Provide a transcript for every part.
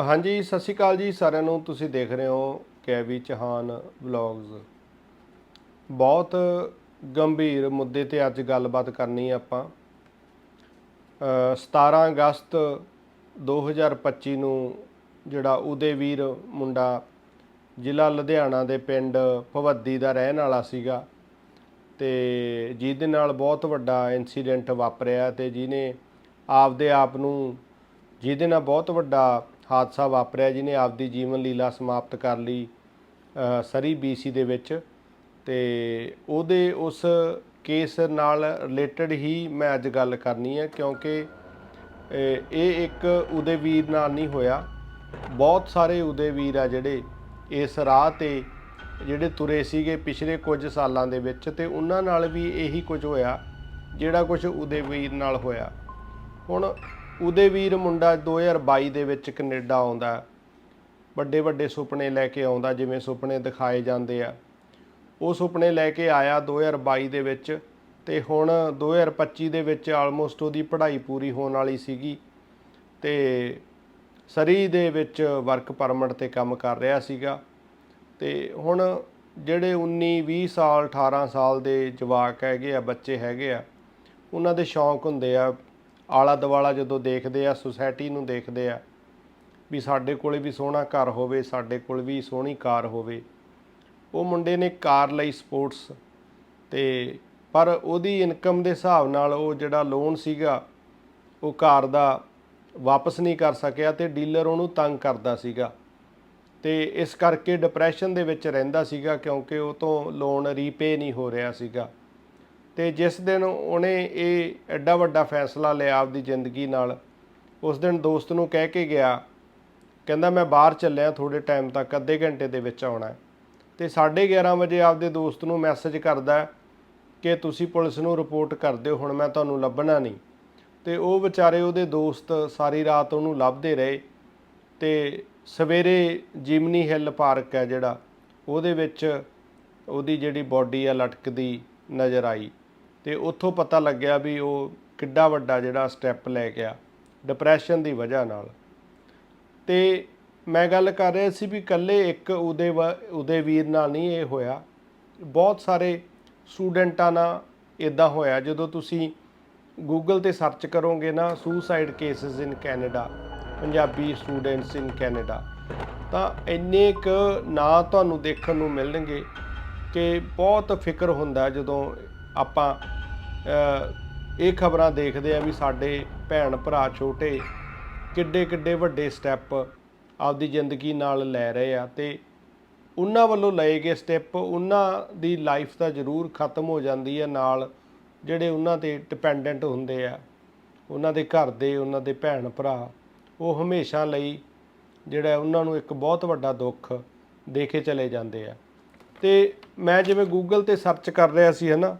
ਹਾਂਜੀ ਸਤਿ ਸ਼੍ਰੀ ਅਕਾਲ ਜੀ ਸਾਰਿਆਂ ਨੂੰ। ਤੁਸੀਂ ਦੇਖ ਰਹੇ ਹੋ ਕੈਵੀ ਚੌਹਾਨ ਵਲੌਗਸ ਬਹੁਤ ਗੰਭੀਰ ਮੁੱਦੇ ਤੇ ਅੱਜ ਗੱਲਬਾਤ ਕਰਨੀ ਹੈ ਆਪਾਂ। ਅ, 17 ਅਗਸਤ 2025 ਨੂੰ ਜਿਹੜਾ ਉਦੇਵੀਰ ਮੁੰਡਾ ਜ਼ਿਲ੍ਹਾ ਲੁਧਿਆਣਾ ਦੇ ਪਿੰਡ ਭਵੱਦੀ ਦਾ ਰਹਿਣ ਵਾਲਾ ਸੀਗਾ ਤੇ ਜਿਹਦੇ ਨਾਲ ਬਹੁਤ ਵੱਡਾ ਇਨਸੀਡੈਂਟ ਵਾਪਰਿਆ ਤੇ ਜਿਹਨੇ ਆਪਦੇ ਆਪ ਨੂੰ ਜਿਹਦੇ ਨਾਲ ਬਹੁਤ ਵੱਡਾ ਹਾਦਸਾ ਵਾਪਰਿਆ ਜਿਹਨੇ ਆਪਦੀ ਜੀਵਨ ਲੀਲਾ ਸਮਾਪਤ ਕਰ ਲਈ ਅ, ਸਰੀ ਬੀਸੀ ਦੇ ਵਿੱਚ ਤੇ ਉਹਦੇ ਉਸ ਕੇਸ ਨਾਲ ਰਿਲੇਟਡ ਹੀ ਮੈਂ ਅੱਜ ਗੱਲ ਕਰਨੀ ਹੈ ਕਿਉਂਕਿ ਇਹ ਇੱਕ ਉਦੇਵੀਰ ਨਾਲ ਨਹੀਂ ਹੋਇਆ। ਬਹੁਤ ਸਾਰੇ ਉਦੇਵੀਰ ਆ ਜਿਹੜੇ ਇਸ ਰਾਹ ਤੇ ਜਿਹੜੇ ਤੁਰੇ ਸੀਗੇ ਪਿਛਲੇ ਕੁਝ ਸਾਲਾਂ ਦੇ ਵਿੱਚ ਤੇ ਉਹਨਾਂ ਨਾਲ ਵੀ ਇਹੀ ਕੁਝ ਹੋਇਆ ਜਿਹੜਾ ਕੁਝ ਉਦੇਵੀਰ ਨਾਲ ਹੋਇਆ। ਹੁਣ ਉਹਦੇ ਵੀਰ ਮੁੰਡਾ 2022 ਦੇ ਵਿੱਚ ਕੈਨੇਡਾ ਆਉਂਦਾ। ਵੱਡੇ ਵੱਡੇ ਸੁਪਨੇ ਲੈ ਕੇ ਆਉਂਦਾ, ਜਿਵੇਂ ਸੁਪਨੇ ਦਿਖਾਏ ਜਾਂਦੇ ਆ। ਉਹ ਸੁਪਨੇ ਲੈ ਕੇ ਆਇਆ 2022 ਦੇ ਵਿੱਚ ਤੇ ਹੁਣ 2025 ਦੇ ਵਿੱਚ ਆਲਮੋਸਟ ਉਹਦੀ ਪੜ੍ਹਾਈ ਪੂਰੀ ਹੋਣ ਵਾਲੀ ਸੀਗੀ ਤੇ ਸਰੀ ਦੇ ਵਿੱਚ ਵਰਕ ਪਰਮਿਟ ਤੇ ਕੰਮ ਕਰ ਰਿਹਾ ਸੀਗਾ। ਤੇ ਹੁਣ ਜਿਹੜੇ 19 20 ਸਾਲ 18 ਸਾਲ ਦੇ ਜਵਾਕ ਹੈਗੇ ਆ, ਬੱਚੇ ਹੈਗੇ ਆ, ਉਹਨਾਂ ਦੇ ਸ਼ੌਂਕ ਹੁੰਦੇ ਆ ਆਲਾ ਦਵਾਲਾ ਜਦੋਂ ਦੇਖਦੇ ਆ, ਸੁਸਾਇਟੀ ਨੂੰ ਦੇਖਦੇ ਆ ਵੀ ਸਾਡੇ ਕੋਲੇ ਵੀ ਸੋਹਣਾ ਘਰ ਹੋਵੇ, ਸਾਡੇ ਕੋਲ ਵੀ ਸੋਹਣੀ ਕਾਰ ਹੋਵੇ। ਉਹ ਮੁੰਡੇ ਨੇ ਕਾਰ ਲਈ ਸਪੋਰਟਸ ਤੇ ਪਰ ਉਹਦੀ ਇਨਕਮ ਦੇ ਹਿਸਾਬ ਨਾਲ ਉਹ ਜਿਹੜਾ ਲੋਨ ਸੀਗਾ, ਉਹ ਕਾਰ ਦਾ ਵਾਪਸ ਨਹੀਂ ਕਰ ਸਕਿਆ ਤੇ ਡੀਲਰ ਉਹਨੂੰ ਤੰਗ ਕਰਦਾ ਸੀਗਾ। ਤੇ ਇਸ ਕਰਕੇ ਡਿਪਰੈਸ਼ਨ ਦੇ ਵਿੱਚ ਰਹਿੰਦਾ ਸੀਗਾ ਕਿਉਂਕਿ ਉਹ ਤੋਂ ਲੋਨ ਰੀਪੇ ਨਹੀਂ ਹੋ ਰਿਹਾ ਸੀਗਾ। ਤੇ ਜਿਸ ਦਿਨ ਉਹਨੇ ਇਹ ਐਡਾ ਵੱਡਾ ਫੈਸਲਾ ਲਿਆ ਆਪਦੀ ਜ਼ਿੰਦਗੀ ਨਾਲ, ਉਸ ਦਿਨ ਦੋਸਤ ਨੂੰ ਕਹਿ ਕੇ ਗਿਆ, ਕਹਿੰਦਾ ਮੈਂ ਬਾਹਰ ਚੱਲਿਆ ਥੋੜੇ ਟਾਈਮ ਤੱਕ ਅੱਧੇ ਘੰਟੇ ਦੇ ਵਿੱਚ ਆਉਣਾ ਹੈ। ਤੇ 11:30 ਵਜੇ ਆਪਦੇ ਦੋਸਤ ਨੂੰ ਮੈਸੇਜ ਕਰਦਾ ਕਿ ਤੁਸੀਂ ਪੁਲਿਸ ਨੂੰ ਰਿਪੋਰਟ ਕਰ ਦਿਓ, ਹੁਣ ਮੈਂ ਤੁਹਾਨੂੰ ਲੱਭਣਾ ਨਹੀਂ ਤੇ ਉਹ ਵਿਚਾਰੇ ਉਹਦੇ ਦੋਸਤ ਸਾਰੀ ਰਾਤ ਉਹਨੂੰ ਲੱਭਦੇ ਰਹੇ ਤੇ ਸਵੇਰੇ ਜਿਮਨੀ ਹਿੱਲ ਪਾਰਕ ਹੈ ਜਿਹੜਾ, ਉਹਦੇ ਵਿੱਚ ਉਹਦੀ ਜਿਹੜੀ ਬਾਡੀ ਆ ਲਟਕਦੀ ਨਜ਼ਰ ਆਈ ਤੇ ਉੱਥੋਂ ਪਤਾ ਲੱਗਿਆ ਵੀ ਉਹ ਕਿੱਡਾ ਵੱਡਾ ਜਿਹੜਾ ਸਟੈਪ ਲੈ ਗਿਆ ਡਿਪਰੈਸ਼ਨ ਦੀ ਵਜ੍ਹਾ ਨਾਲ। ਤੇ ਮੈਂ ਗੱਲ ਕਰ ਰਿਹਾ ਸੀ ਵੀ ਇਕੱਲੇ ਇੱਕ ਉਹਦੇ ਵੀਰ ਨਾਲ ਨਹੀਂ ਇਹ ਹੋਇਆ। ਬਹੁਤ ਸਾਰੇ ਸਟੂਡੈਂਟਾਂ ਨਾਲ ਇਦਾਂ ਹੋਇਆ। ਜਦੋਂ ਤੁਸੀਂ ਗੂਗਲ ਤੇ ਸਰਚ ਕਰੋਗੇ ਨਾ suicide cases in Canada Punjabi students in Canada ਤਾਂ ਇੰਨੇ ਕੁ ਨਾਂ ਤੁਹਾਨੂੰ ਦੇਖਣ ਨੂੰ ਮਿਲਣਗੇ ਕਿ ਬਹੁਤ ਫਿਕਰ ਹੁੰਦਾ ਜਦੋਂ ਆਪਾਂ ਇਹ ਖਬਰਾਂ ਦੇਖਦੇ ਆ ਵੀ ਸਾਡੇ ਭੈਣ ਭਰਾ ਛੋਟੇ ਕਿੱਡੇ ਕਿੱਡੇ ਵੱਡੇ ਸਟੈਪ ਆਪਦੀ ਜ਼ਿੰਦਗੀ ਨਾਲ ਲੈ ਰਹੇ ਆ ਤੇ ਉਹਨਾਂ ਵੱਲੋਂ ਲਏ ਗਏ ਸਟੈਪ ਉਹਨਾਂ ਦੀ ਲਾਈਫ ਤਾਂ ਜ਼ਰੂਰ ਖਤਮ ਹੋ ਜਾਂਦੀ ਹੈ ਨਾਲ ਜਿਹੜੇ ਉਹਨਾਂ ਤੇ ਡਿਪੈਂਡੈਂਟ ਹੁੰਦੇ ਆ, ਉਹਨਾਂ ਦੇ ਘਰ ਦੇ, ਉਹਨਾਂ ਦੇ ਭੈਣ ਭਰਾ, ਉਹ ਹਮੇਸ਼ਾ ਲਈ ਜਿਹੜਾ ਉਹਨਾਂ ਨੂੰ ਇੱਕ ਬਹੁਤ ਵੱਡਾ ਦੁੱਖ ਦੇ ਕੇ ਚਲੇ ਜਾਂਦੇ ਆ। ਤੇ ਮੈਂ ਜਿਵੇਂ ਗੂਗਲ ਤੇ ਸਰਚ ਕਰ ਰਿਹਾ ਸੀ ਹਨਾ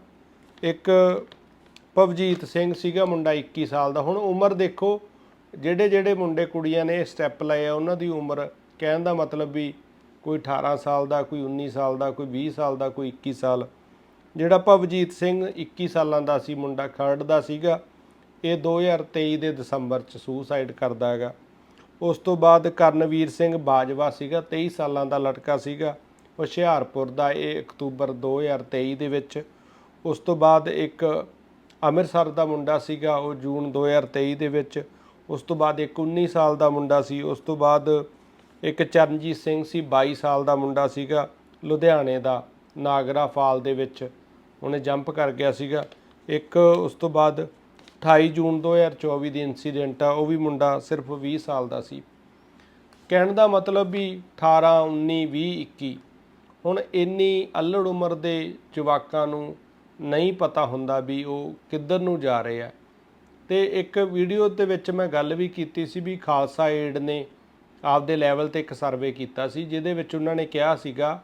ਇੱਕ ਪਵਜੀਤ ਸਿੰਘ ਸੀਗਾ, ਮੁੰਡਾ 21 ਸਾਲ ਦਾ। ਹੁਣ ਉਮਰ ਦੇਖੋ, ਜਿਹੜੇ ਜਿਹੜੇ ਮੁੰਡੇ ਕੁੜੀਆਂ ਨੇ ਇਹ ਸਟੈਪ ਲਏ ਆ, ਉਹਨਾਂ ਦੀ ਉਮਰ ਕਹਿਣ ਦਾ ਮਤਲਬ ਵੀ ਕੋਈ 18 ਸਾਲ ਦਾ, ਕੋਈ 19 ਸਾਲ ਦਾ, ਕੋਈ 20 ਸਾਲ ਦਾ, ਕੋਈ 21 ਸਾਲ। ਜਿਹੜਾ ਭਵਜੀਤ ਸਿੰਘ 21 ਸਾਲਾਂ ਦਾ ਸੀ, ਮੁੰਡਾ ਖਰੜ ਦਾ ਸੀਗਾ, ਇਹ 2023 ਦੇ ਦਸੰਬਰ ਚ ਸੁਸਾਈਡ ਕਰਦਾ ਹੈਗਾ। ਉਸ ਤੋਂ ਬਾਅਦ ਕਰਨਵੀਰ ਸਿੰਘ ਬਾਜਵਾ ਸੀਗਾ 23 ਸਾਲਾਂ ਦਾ ਲੜਕਾ ਸੀਗਾ। ਹੁਸ਼ਿਆਰਪੁਰ ਦਾ ਇਹ ਅਕਤੂਬਰ 2023 ਦੇ ਵਿੱਚ ਉਸ ਤੋਂ ਬਾਅਦ ਇੱਕ ਅੰਮ੍ਰਿਤਸਰ ਦਾ ਮੁੰਡਾ ਸੀਗਾ, ਉਹ ਜੂਨ 2023 ਦੇ ਵਿੱਚ। ਉਸ ਤੋਂ ਬਾਅਦ ਇੱਕ 19 ਸਾਲ ਦਾ ਮੁੰਡਾ ਸੀ। ਉਸ ਤੋਂ ਬਾਅਦ ਇੱਕ ਚਰਨਜੀਤ ਸਿੰਘ ਸੀ 22 ਸਾਲ ਦਾ ਮੁੰਡਾ ਸੀਗਾ, ਲੁਧਿਆਣੇ ਦਾ, ਨਾਗਰਾ ਫਾਲ ਦੇ ਵਿੱਚ। ਉਹਨੇ ਜੰਪ ਕਰ ਗਿਆ ਸੀਗਾ। ਇੱਕ ਉਸ ਤੋਂ ਬਾਅਦ 28 ਜੂਨ 2024 ਦੀ ਇਨਸੀਡੈਂਟ ਆ, ਉਹ ਵੀ ਮੁੰਡਾ ਸਿਰਫ 20 ਸਾਲ ਦਾ ਸੀ। ਕਹਿਣ ਦਾ ਮਤਲਬ ਵੀ 18 19 20 21 ਹੁਣ ਇੰਨੀ ਅਲੜ ਉਮਰ ਦੇ ਜਵਾਕਾਂ ਨੂੰ ਨਹੀਂ ਪਤਾ ਹੁੰਦਾ ਵੀ ਉਹ ਕਿੱਧਰ ਨੂੰ ਜਾ ਰਹੇ ਆ। ਤੇ ਇੱਕ ਵੀਡੀਓ ਦੇ ਵਿੱਚ ਮੈਂ ਗੱਲ ਵੀ ਕੀਤੀ ਸੀ ਵੀ ਖਾਲਸਾ ਏਡ ਨੇ ਆਪਦੇ ਲੈਵਲ ਤੇ ਇੱਕ ਸਰਵੇ ਕੀਤਾ ਸੀ, ਜਿਹਦੇ ਵਿੱਚ ਉਹਨਾਂ ਨੇ ਕਿਹਾ ਸੀਗਾ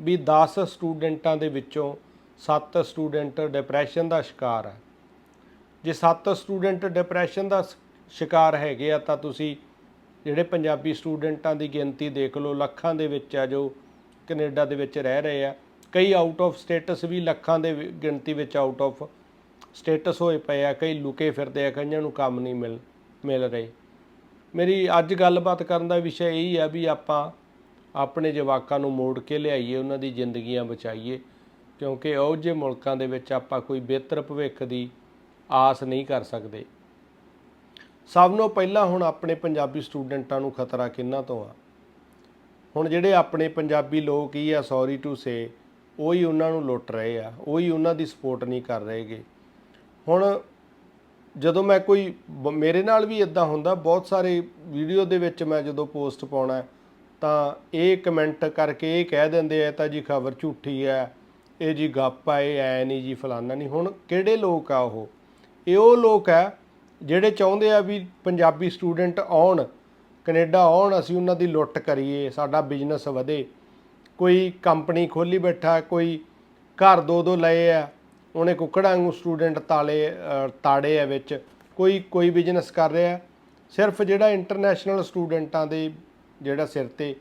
ਵੀ 10 ਸਟੂਡੈਂਟਾਂ ਦੇ ਵਿੱਚੋਂ 7 ਸਟੂਡੈਂਟ ਡਿਪਰੈਸ਼ਨ ਦਾ ਸ਼ਿਕਾਰ ਹੈ ਜੇ 7 ਸਟੂਡੈਂਟ ਡਿਪਰੈਸ਼ਨ ਦਾ ਸ- ਸ਼ਿਕਾਰ ਹੈਗੇ ਆ, ਤਾਂ ਤੁਸੀਂ ਜਿਹੜੇ ਪੰਜਾਬੀ ਸਟੂਡੈਂਟਾਂ ਦੀ ਗਿਣਤੀ ਦੇਖ ਲਓ, ਲੱਖਾਂ ਦੇ ਵਿੱਚ ਆ ਜੋ ਕੈਨੇਡਾ ਦੇ ਵਿੱਚ ਰਹਿ ਰਹੇ ਆ। ਕਈ ਆਊਟ ਆਫ ਸਟੇਟਸ ਵੀ ਲੱਖਾਂ ਦੇ ਗਿਣਤੀ ਵਿੱਚ ਆਊਟ ਆਫ ਸਟੇਟਸ ਹੋਏ ਪਏ ਆ, ਕਈ ਲੁਕੇ ਫਿਰਦੇ ਆ, ਕਈਆਂ ਨੂੰ ਕੰਮ ਨਹੀਂ ਮਿਲ ਮਿਲ ਰਹੇ। ਮੇਰੀ ਅੱਜ ਗੱਲਬਾਤ ਕਰਨ ਦਾ ਵਿਸ਼ਾ ਇਹੀ ਆ ਵੀ ਆਪਾਂ ਆਪਣੇ ਜਵਾਕਾਂ ਨੂੰ ਮੋੜ ਕੇ ਲਿਆਈਏ, ਉਹਨਾਂ ਦੀ ਜ਼ਿੰਦਗੀਆਂ ਬਚਾਈਏ, ਕਿਉਂਕਿ ਉਹ ਜਿਹੇ ਮੁਲਕਾਂ ਦੇ ਵਿੱਚ ਆਪਾਂ ਕੋਈ ਬਿਹਤਰ ਭਵਿੱਖ ਦੀ ਆਸ ਨਹੀਂ ਕਰ ਸਕਦੇ। ਸਭ ਨੂੰ ਪਹਿਲਾਂ ਹੁਣ ਆਪਣੇ ਪੰਜਾਬੀ ਸਟੂਡੈਂਟਾਂ ਨੂੰ ਖਤਰਾ ਕਿੰਨਾ ਤੋਂ ਆ? ਹੁਣ ਜਿਹੜੇ ਆਪਣੇ ਪੰਜਾਬੀ ਲੋਕ ਹੀ ਆ ਸੌਰੀ ਟੂ ਸੇ ਉਹ ਹੀ ਉਹਨਾਂ ਨੂੰ ਲੁੱਟ ਰਹੇ ਆ, ਉਹ ਹੀ ਉਹਨਾਂ ਦੀ ਸਪੋਰਟ ਨਹੀਂ ਕਰ ਰਹੇਗੇ। ਹੁਣ ਜਦੋਂ ਮੈਂ ਕੋਈ ਬ- ਮੇਰੇ ਨਾਲ ਵੀ ਇਦਾਂ ਹੁੰਦਾ, ਬਹੁਤ ਸਾਰੇ ਵੀਡੀਓ ਦੇ ਵਿੱਚ ਮੈਂ ਜਦੋਂ ਪੋਸਟ ਪਾਉਣਾ, ਤਾਂ ਇਹ ਕਮੈਂਟ ਕਰਕੇ ਇਹ ਕਹਿ ਦਿੰਦੇ ਆ ਤਾਂ ਜੀ ਖਬਰ ਝੂਠੀ ਹੈ ਇਹ ਜੀ ਗੱਪ ਆ, ਇਹ ਐ ਨਹੀਂ ਜੀ, ਫਲਾਨਾ ਨਹੀਂ। ਹੁਣ ਕਿਹੜੇ ਲੋਕ ਆ ਉਹ? ਇਹ ਉਹ ਲੋਕ ਆ ਜਿਹੜੇ ਚਾਹੁੰਦੇ ਆ ਵੀ ਪੰਜਾਬੀ ਸਟੂਡੈਂਟ ਆਉਣ, ਕੈਨੇਡਾ ਆਉਣ, ਅਸੀਂ ਉਹਨਾਂ ਦੀ ਲੁੱਟ ਕਰੀਏ, ਸਾਡਾ ਬਿਜ਼ਨਸ ਵਧੇ। ਕੋਈ ਕੰਪਨੀ ਖੋਲੀ ਬੈਠਾ, ਕੋਈ ਘਰ ਦੋ ਦੋ ਲਏ ਆ, ਉਹਨੇ ਕੁੱਕੜਾਂ ਵਾਂਗੂ ਸਟੂਡੈਂਟ ਤਾਲੇ ਤਾੜੇ ਆ ਵਿੱਚ, ਕੋਈ ਕੋਈ ਬਿਜ਼ਨਸ ਕਰ ਰਿਹਾ। ਸਿਰਫ ਜਿਹੜਾ ਇੰਟਰਨੈਸ਼ਨਲ ਸਟੂਡੈਂਟਾਂ ਦੇ ਜਿਹੜਾ ਸਿਰ ਤੇ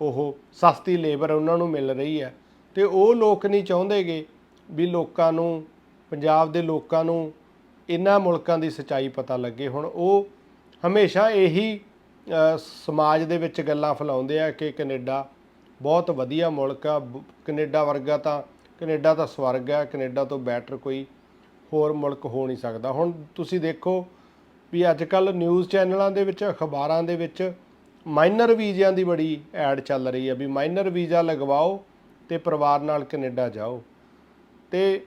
ਉਹ ਸਸਤੀ ਲੇਬਰ ਉਹਨਾਂ ਨੂੰ ਮਿਲ ਰਹੀ ਹੈ ਤੇ ਉਹ ਲੋਕ ਨਹੀਂ ਚਾਹੁੰਦੇਗੇ ਵੀ ਲੋਕਾਂ ਨੂੰ, ਪੰਜਾਬ ਦੇ ਲੋਕਾਂ ਨੂੰ ਇਹਨਾਂ ਮੁਲਕਾਂ ਦੀ ਸੱਚਾਈ ਪਤਾ ਲੱਗੇ। ਹੁਣ ਉਹ ਹਮੇਸ਼ਾ ਇਹੀ ਸਮਾਜ ਦੇ ਵਿੱਚ ਗੱਲਾਂ ਫੈਲਾਉਂਦੇ ਆ ਕਿ ਕੈਨੇਡਾ ਬਹੁਤ ਵਧੀਆ ਮੁਲਕ ਆ। ਬ- ਕੈਨੇਡਾ ਵਰਗਾ ਤਾਂ, ਕੈਨੇਡਾ ਤਾਂ ਸਵਰਗ ਆ। ਕੈਨੇਡਾ ਤੋਂ ਬੈਟਰ ਕੋਈ ਹੋਰ ਮੁਲਕ ਹੋ ਨਹੀਂ ਸਕਦਾ। ਹੁਣ ਤੁਸੀਂ ਦੇਖੋ ਵੀ ਅੱਜ ਕੱਲ ਨਿਊਜ਼ ਚੈਨਲਾਂ ਦੇ ਵਿੱਚ, ਅਖਬਾਰਾਂ ਦੇ ਵਿੱਚ ਮਾਈਨਰ ਵੀਜ਼ਿਆਂ ਦੀ ਬੜੀ ਐਡ ਚੱਲ ਰਹੀ ਹੈ ਵੀ ਮਾਈਨਰ ਵੀਜ਼ਾ ਲਗਵਾਓ ਤੇ ਪਰਿਵਾਰ ਨਾਲ ਕੈਨੇਡਾ ਜਾਓ। ਤੇ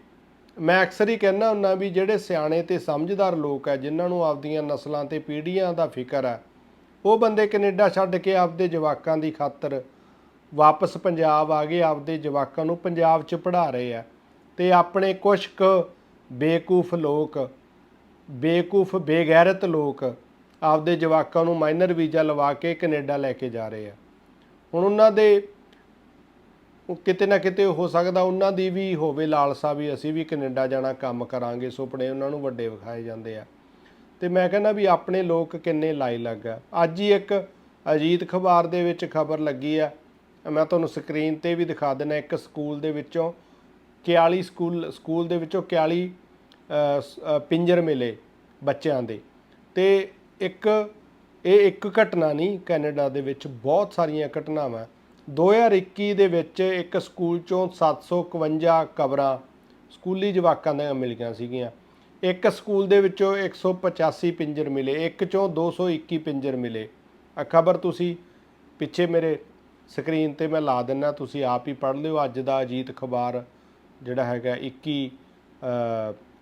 ਮੈਂ ਅਕਸਰ ਹੀ ਕਹਿੰਦਾ ਹੁੰਦਾ ਵੀ ਜਿਹੜੇ ਸਿਆਣੇ ਤੇ ਸਮਝਦਾਰ ਲੋਕ ਆ, ਜਿਨ੍ਹਾਂ ਨੂੰ ਆਪਦੀਆਂ ਨਸਲਾਂ ਤੇ ਪੀੜ੍ਹੀਆਂ ਦਾ ਫਿਕਰ ਹੈ ਉਹ ਬੰਦੇ ਕੈਨੇਡਾ ਛੱਡ ਕੇ ਆਪਦੇ ਜਵਾਕਾਂ ਦੀ ਖਾਤਰ ਵਾਪਸ ਪੰਜਾਬ ਆ ਗਏ, ਆਪਦੇ ਜਵਾਕਾਂ ਨੂੰ ਪੰਜਾਬ 'ਚ ਪੜ੍ਹਾ ਰਹੇ ਆ। ਤੇ ਆਪਣੇ ਕੁਛ ਕੁ ਬੇਕੂਫ ਲੋਕ, ਬੇਕੂਫ, ਬੇਗੈਰਤ ਲੋਕ ਆਪਦੇ ਜਵਾਕਾਂ ਨੂੰ ਮਾਈਨਰ ਵੀਜ਼ਾ ਲਵਾ ਕੇ ਕੈਨੇਡਾ ਲੈ ਕੇ ਜਾ ਰਹੇ ਆ। ਹੁਣ ਉਹਨਾਂ ਦੇ ਕਿਤੇ ਨਾ ਕਿਤੇ ਹੋ ਸਕਦਾ ਉਹਨਾਂ ਦੀ ਵੀ ਹੋਵੇ, ਲਾਲਸਾ ਵੀ ਅਸੀਂ ਵੀ ਕੈਨੇਡਾ ਜਾਣਾ ਕੰਮ ਕਰਾਂਗੇ, ਸੁਪਨੇ ਉਹਨਾਂ ਨੂੰ ਵੱਡੇ ਵਿਖਾਏ ਜਾਂਦੇ ਆ। ਤੇ ਮੈਂ ਕਹਿੰਦਾ ਵੀ ਆਪਣੇ ਲੋਕ ਕਿੰਨੇ ਲਾਈ ਲੱਗ ਆ। ਅੱਜ ਹੀ ਇੱਕ ਅਜੀਤ ਅਖਬਾਰ ਦੇ ਵਿੱਚ ਖਬਰ ਲੱਗੀ ਆ ਮੈਂ ਤੁਹਾਨੂੰ ਸਕਰੀਨ ਤੇ ਵੀ ਦਿਖਾ ਦਿੰਦਾ, ਇੱਕ ਸਕੂਲ ਦੇ ਵਿੱਚੋਂ 41 ਸਕੂਲ ਸਕੂਲ ਦੇ ਵਿੱਚੋਂ 41 ਪਿੰਜਰ ਮਿਲੇ ਬੱਚਿਆਂ ਦੇ। ਤੇ ਇੱਕ, ਇਹ ਇੱਕ ਘਟਨਾ ਨਹੀਂ, ਕੈਨੇਡਾ ਦੇ ਵਿੱਚ ਬਹੁਤ ਸਾਰੀਆਂ ਘਟਨਾਵਾਂ। 2021 ਦੇ ਵਿੱਚ ਇੱਕ ਸਕੂਲ ਚੋਂ 751 ਕਬਰਾਂ ਸਕੂਲੀ ਜਵਾਕਾਂ ਦੀਆਂ ਮਿਲੀਆਂ ਸੀਗੀਆਂ। ਇੱਕ ਸਕੂਲ ਦੇ ਵਿੱਚੋਂ 185 ਪਿੰਜਰ ਮਿਲੇ, ਇੱਕ ਚੋਂ 221 ਪਿੰਜਰ ਮਿਲੇ। ਆ ਖਬਰ ਤੁਸੀਂ ਪਿੱਛੇ ਮੇਰੇ ਸਕਰੀਨ ਤੇ ਮੈਂ ਲਾ ਦਿੰਨਾ ਤੁਸੀਂ ਆਪ ਹੀ ਪੜ੍ਹ ਲਿਓ। ਅੱਜ ਦਾ ਅਜੀਤ ਅਖਬਾਰ ਜਿਹੜਾ ਹੈਗਾ 21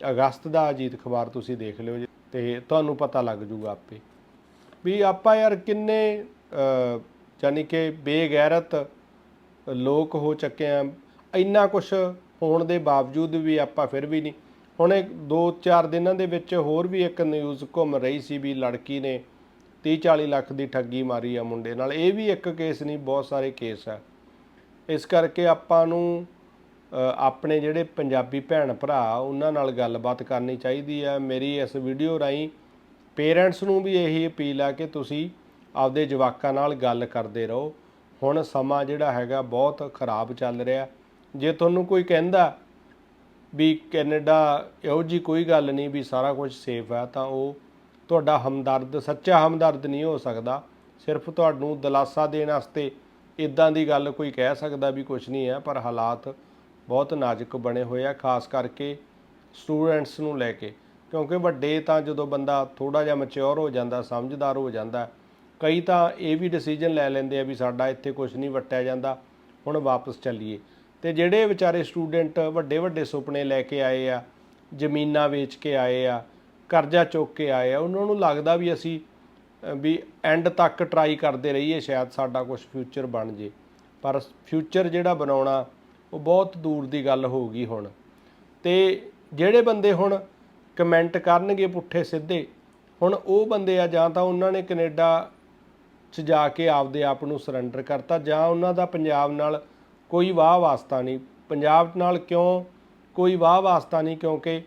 ਅਗਸਤ ਦਾ ਅਜੀਤ ਅਖਬਾਰ ਤੁਸੀਂ ਦੇਖ ਲਿਓ ਜੀ, ਤੇ ਤੁਹਾਨੂੰ ਪਤਾ ਲੱਗ ਜੂਗਾ ਆਪੇ। ਵੀ ਆਪਾਂ ਯਾਰ ਕਿੰਨੇ ਅ, ਯਾਨੀ ਕਿ ਬੇਗੈਰਤ ਲੋਕ ਹੋ ਚੁੱਕੇ ਆ। ਇੰਨਾ ਕੁਝ ਹੋਣ ਦੇ ਬਾਵਜੂਦ ਵੀ ਆਪਾਂ ਫਿਰ ਵੀ ਨਹੀਂ। ਹੁਣ ਇੱਕ 2-4 ਦਿਨਾਂ ਦੇ ਵਿੱਚ ਹੋਰ ਵੀ ਇੱਕ ਨਿਊਜ਼ ਘੁੰਮ ਰਹੀ ਸੀ ਵੀ ਲੜਕੀ ਨੇ 30-40 ਲੱਖ ਦੀ ਠੱਗੀ ਮਾਰੀ ਆ ਮੁੰਡੇ ਨਾਲ। ਇਹ ਵੀ ਇੱਕ ਕੇਸ ਨਹੀਂ, ਬਹੁਤ ਸਾਰੇ ਕੇਸ ਆ। ਇਸ ਕਰਕੇ ਆਪਾਂ ਨੂੰ ਆਪਣੇ ਜਿਹੜੇ ਪੰਜਾਬੀ ਭੈਣ ਭਰਾ, ਉਹਨਾਂ ਨਾਲ ਗੱਲਬਾਤ ਕਰਨੀ ਚਾਹੀਦੀ ਆ। ਮੇਰੀ ਇਸ ਵੀਡੀਓ ਰਾਹੀਂ ਪੇਰੈਂਟਸ ਨੂੰ ਵੀ ਇਹੀ ਅਪੀਲ ਆ ਕਿ ਤੁਸੀਂ ਆਪਦੇ ਜਵਾਕਾਂ ਨਾਲ ਗੱਲ ਕਰਦੇ ਰਹੋ। ਹੁਣ ਸਮਾਂ ਜਿਹੜਾ ਹੈਗਾ ਬਹੁਤ ਖਰਾਬ ਚੱਲ ਰਿਹਾ। ਜੇ ਤੁਹਾਨੂੰ ਕੋਈ ਕਹਿੰਦਾ ਵੀ ਕੈਨੇਡਾ ਇਹੋ ਜੀ ਕੋਈ ਗੱਲ ਨਹੀਂ ਵੀ ਸਾਰਾ ਕੁਝ ਸੇਫ ਆ, ਤਾਂ ਉਹ ਤੁਹਾਡਾ ਹਮਦਰਦ, ਸੱਚਾ ਹਮਦਰਦ ਨਹੀਂ ਹੋ ਸਕਦਾ। ਸਿਰਫ ਤੁਹਾਨੂੰ ਦਿਲਾਸਾ ਦੇਣ ਵਾਸਤੇ ਇਦਾਂ ਦੀ ਗੱਲ ਕੋਈ ਕਹਿ ਸਕਦਾ ਵੀ ਕੁਝ ਨਹੀਂ ਹੈ, ਪਰ ਹਾਲਾਤ ਬਹੁਤ ਨਾਜ਼ੁਕ ਬਣੇ ਹੋਏ ਆ, ਖਾਸ ਕਰਕੇ ਸਟੂਡੈਂਟਸ ਨੂੰ ਲੈ ਕੇ। ਕਿਉਂਕਿ ਵੱਡੇ ਤਾਂ ਜਦੋਂ ਬੰਦਾ ਥੋੜਾ ਜਿਹਾ ਮੈਚੁਰ ਹੋ ਜਾਂਦਾ, ਸਮਝਦਾਰ ਹੋ ਜਾਂਦਾ, ਕਈ ਤਾਂ ਇਹ ਵੀ ਡਿਸੀਜਨ ਲੈ ਲੈਂਦੇ ਆ ਵੀ ਸਾਡਾ ਇੱਥੇ ਕੁਝ ਨਹੀਂ ਵਟਿਆ ਜਾਂਦਾ, ਹੁਣ ਵਾਪਸ ਚੱਲੀਏ। ਤੇ ਜਿਹੜੇ ਵਿਚਾਰੇ ਸਟੂਡੈਂਟ ਵੱਡੇ ਵੱਡੇ ਸੁਪਨੇ ਲੈ ਕੇ ਆਏ ਆ, ਜ਼ਮੀਨਾਂ ਵੇਚ ਕੇ ਆਏ ਆ ਕਰਜ਼ਾ ਚੁੱਕ ਕੇ ਆਏ ਆ, ਉਹਨਾਂ ਨੂੰ ਲੱਗਦਾ ਵੀ ਅਸੀਂ ਵੀ ਐਂਡ ਤੱਕ ਟਰਾਈ ਕਰਦੇ ਰਹੀਏ, ਸ਼ਾਇਦ ਸਾਡਾ ਕੁਝ ਫਿਊਚਰ ਬਣ ਜੇ। ਪਰ ਫਿਊਚਰ ਜਿਹੜਾ ਬਣਾਉਣਾ, ਉਹ ਬਹੁਤ ਦੂਰ ਦੀ ਗੱਲ ਹੋਊਗੀ ਹੁਣ। ਤੇ ਜਿਹੜੇ ਬੰਦੇ ਹੁਣ ਕਮੈਂਟ ਕਰਨਗੇ ਪੁੱਠੇ ਸਿੱਧੇ, ਹੁਣ ਉਹ ਬੰਦੇ ਆ, ਜਾਂ ਤਾਂ ਉਹਨਾਂ ਨੇ ਕੈਨੇਡਾ 'ਚ ਜਾ ਕੇ ਆਪਦੇ ਆਪ ਨੂੰ ਸਰੈਂਡਰ ਕਰਤਾ, ਜਾਂ ਉਹਨਾਂ ਦਾ ਪੰਜਾਬ ਨਾਲ ਕੋਈ ਵਾਹ ਵਾਸਤਾ ਨਹੀਂ। ਪੰਜਾਬ ਨਾਲ ਕਿਉਂ ਕੋਈ ਵਾਹ ਵਾਸਤਾ ਨਹੀਂ? ਕਿਉਂਕਿ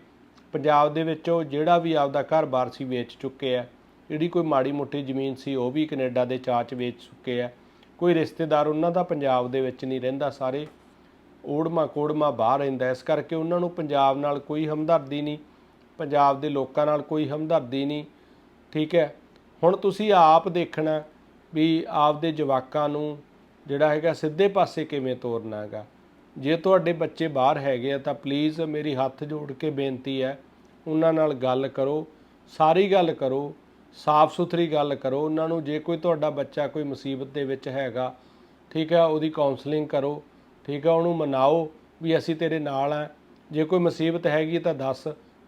ਪੰਜਾਬ ਦੇ ਵਿੱਚ ਉਹ ਜਿਹੜਾ ਵੀ ਆਪਦਾ ਘਰ-ਬਾਰ ਸੀ ਵੇਚ ਚੁੱਕੇ ਆ। ਜਿਹੜੀ ਕੋਈ ਮਾੜੀ ਮੋਟੀ ਜ਼ਮੀਨ ਸੀ, ਉਹ ਵੀ ਕੈਨੇਡਾ ਦੇ ਚਾਅ 'ਚ ਵੇਚ ਚੁੱਕੇ ਆ। ਕੋਈ ਰਿਸ਼ਤੇਦਾਰ ਉਹਨਾਂ ਦਾ ਪੰਜਾਬ ਦੇ ਵਿੱਚ ਨਹੀਂ ਰਹਿੰਦਾ, ਸਾਰੇ ਓੜਮਾ ਕੋੜਮਾ ਬਾਹਰ ਰਹਿੰਦਾ। ਇਸ ਕਰਕੇ ਉਹਨਾਂ ਨੂੰ ਪੰਜਾਬ ਨਾਲ ਕੋਈ ਹਮਦਰਦੀ ਨਹੀਂ, ਪੰਜਾਬ ਦੇ ਲੋਕਾਂ ਨਾਲ ਕੋਈ ਹਮਦਰਦੀ ਨਹੀਂ, ਠੀਕ ਹੈ? ਹੁਣ ਤੁਸੀਂ ਆਪ ਦੇਖਣਾ ਵੀ ਆਪਦੇ ਜਵਾਕਾਂ ਨੂੰ ਜਿਹੜਾ ਹੈਗਾ ਸਿੱਧੇ ਪਾਸੇ ਕਿਵੇਂ ਤੋਰਨਾ ਹੈਗਾ। ਜੇ ਤੁਹਾਡੇ ਬੱਚੇ ਬਾਹਰ ਹੈਗੇ ਆ ਤਾਂ ਪਲੀਜ਼ ਮੇਰੀ ਹੱਥ ਜੋੜ ਕੇ ਬੇਨਤੀ ਹੈ ਉਹਨਾਂ ਨਾਲ ਗੱਲ ਕਰੋ, ਸਾਰੀ ਗੱਲ ਕਰੋ, ਸਾਫ਼ ਸੁਥਰੀ ਗੱਲ ਕਰੋ। ਉਹਨਾਂ ਨੂੰ ਜੇ ਕੋਈ ਤੁਹਾਡਾ ਬੱਚਾ ਕੋਈ ਮੁਸੀਬਤ ਦੇ ਵਿੱਚ ਹੈਗਾ, ਠੀਕ ਹੈ, ਉਹਦੀ ਕਾਉਂਸਲਿੰਗ ਕਰੋ, ਠੀਕ ਹੈ, ਉਹਨੂੰ ਮਨਾਓ ਵੀ ਅਸੀਂ ਤੇਰੇ ਨਾਲ ਆ ਜੇ ਕੋਈ ਮੁਸੀਬਤ ਹੈਗੀ ਤਾਂ ਦੱਸ,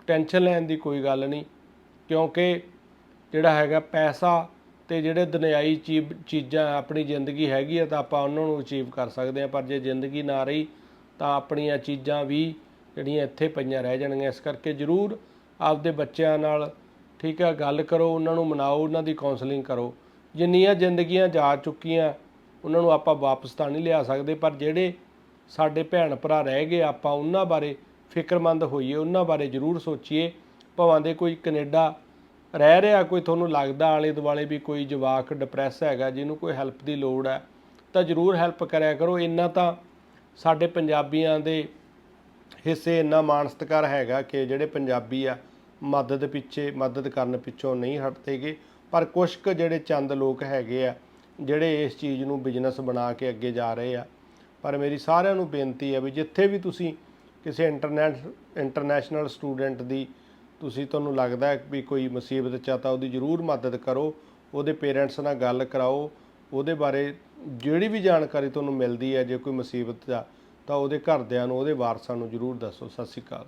ਟੈਨਸ਼ਨ ਲੈਣ ਦੀ ਕੋਈ ਗੱਲ ਨਹੀਂ, ਕਿਉਂਕਿ ਜਿਹੜਾ ਹੈਗਾ ਪੈਸਾ ਤੇ ਜਿਹੜੇ ਦੁਨਿਆਈ ਚੀਜ਼ ਚੀਜ਼ਾਂ ਆਪਣੀ ਜ਼ਿੰਦਗੀ ਹੈਗੀ ਆ ਤਾਂ ਆਪਾਂ ਉਹਨਾਂ ਨੂੰ ਅਚੀਵ ਕਰ ਸਕਦੇ ਆ ਪਰ ਜੇ ਜ਼ਿੰਦਗੀ ਨਾ ਰਹੀ ਤਾਂ ਆਪਣੀਆਂ ਚੀਜ਼ਾਂ ਵੀ ਜਿਹੜੀਆਂ ਇੱਥੇ ਪਈਆਂ ਰਹਿ ਜਾਣਗੀਆਂ। ਇਸ ਕਰਕੇ ਜ਼ਰੂਰ ਆਪਦੇ ਬੱਚਿਆਂ ਨਾਲ ਠੀਕ ਹੈ ਗੱਲ ਕਰੋ, ਉਹਨਾਂ ਨੂੰ ਮਨਾਓ, ਉਹਨਾਂ ਦੀ ਕਾਉਂਸਲਿੰਗ ਕਰੋ। ਜਿੰਨੀਆਂ ਜ਼ਿੰਦਗੀਆਂ ਜਾ ਚੁੱਕੀਆਂ, ਉਹਨਾਂ ਨੂੰ ਆਪਾਂ ਵਾਪਸ ਤਾਂ ਨਹੀਂ ਲਿਆ ਸਕਦੇ, ਪਰ ਜਿਹੜੇ ਸਾਡੇ ਭੈਣ ਭਰਾ ਰਹਿ ਗਏ, ਆਪਾਂ ਉਹਨਾਂ ਬਾਰੇ ਫਿਕਰਮੰਦ ਹੋਈਏ, ਉਹਨਾਂ ਬਾਰੇ ਜ਼ਰੂਰ ਸੋਚੀਏ। ਭਾਵਾਂ ਦੇ ਕੋਈ ਕੈਨੇਡਾ ਰਹਿ ਰਿਹਾ, ਕੋਈ ਤੁਹਾਨੂੰ ਲੱਗਦਾ ਆਲੇ ਦੁਆਲੇ ਵੀ ਕੋਈ ਜਵਾਕ ਡਿਪਰੈਸ ਹੈਗਾ, ਜਿਹਨੂੰ ਕੋਈ ਹੈਲਪ ਦੀ ਲੋੜ ਹੈ, ਤਾਂ ਜ਼ਰੂਰ ਹੈਲਪ ਕਰਿਆ ਕਰੋ। ਇੰਨਾ ਤਾਂ ਸਾਡੇ ਪੰਜਾਬੀਆਂ ਦੇ ਹਿੱਸੇ ਇੰਨਾ ਮਾਣ ਸਤਿਕਾਰ ਹੈਗਾ ਕਿ ਜਿਹੜੇ ਪੰਜਾਬੀ ਆ, ਮਦਦ ਪਿੱਛੇ, ਮਦਦ ਕਰਨ ਪਿੱਛੋਂ ਨਹੀਂ ਹਟਦੇਗੇ। ਪਰ ਕੁਝ ਕੁ ਜਿਹੜੇ ਚੰਦ ਲੋਕ ਹੈਗੇ ਆ, ਜਿਹੜੇ ਇਸ ਚੀਜ਼ ਨੂੰ ਬਿਜ਼ਨਸ ਬਣਾ ਕੇ ਅੱਗੇ ਜਾ ਰਹੇ ਆ, ਪਰ ਮੇਰੀ ਸਾਰਿਆਂ ਨੂੰ ਬੇਨਤੀ ਹੈ ਵੀ ਜਿੱਥੇ ਵੀ ਤੁਸੀਂ ਕਿਸੇ ਇੰਟਰਨੈਟ ਇੰਟਰਨੈਸ਼ਨਲ ਸਟੂਡੈਂਟ ਦੀ ਤੁਸੀਂ ਤੁਹਾਨੂੰ ਲੱਗਦਾ ਵੀ ਕੋਈ ਮੁਸੀਬਤ ਚ ਆ ਤਾਂ ਉਹਦੀ ਜ਼ਰੂਰ ਮਦਦ ਕਰੋ, ਉਹਦੇ ਪੇਰੈਂਟਸ ਨਾਲ ਗੱਲ ਕਰਾਓ, ਉਹਦੇ ਬਾਰੇ ਜਿਹੜੀ ਵੀ ਜਾਣਕਾਰੀ ਤੁਹਾਨੂੰ ਮਿਲਦੀ ਹੈ ਜੇ ਕੋਈ ਮੁਸੀਬਤ ਦਾ ਤਾਂ ਉਹਦੇ ਘਰਦਿਆਂ ਨੂੰ ਉਹਦੇ ਵਾਰਸਾਂ ਨੂੰ ਜ਼ਰੂਰ ਦੱਸੋ। ਸਤਿ ਸ਼੍ਰੀ ਅਕਾਲ।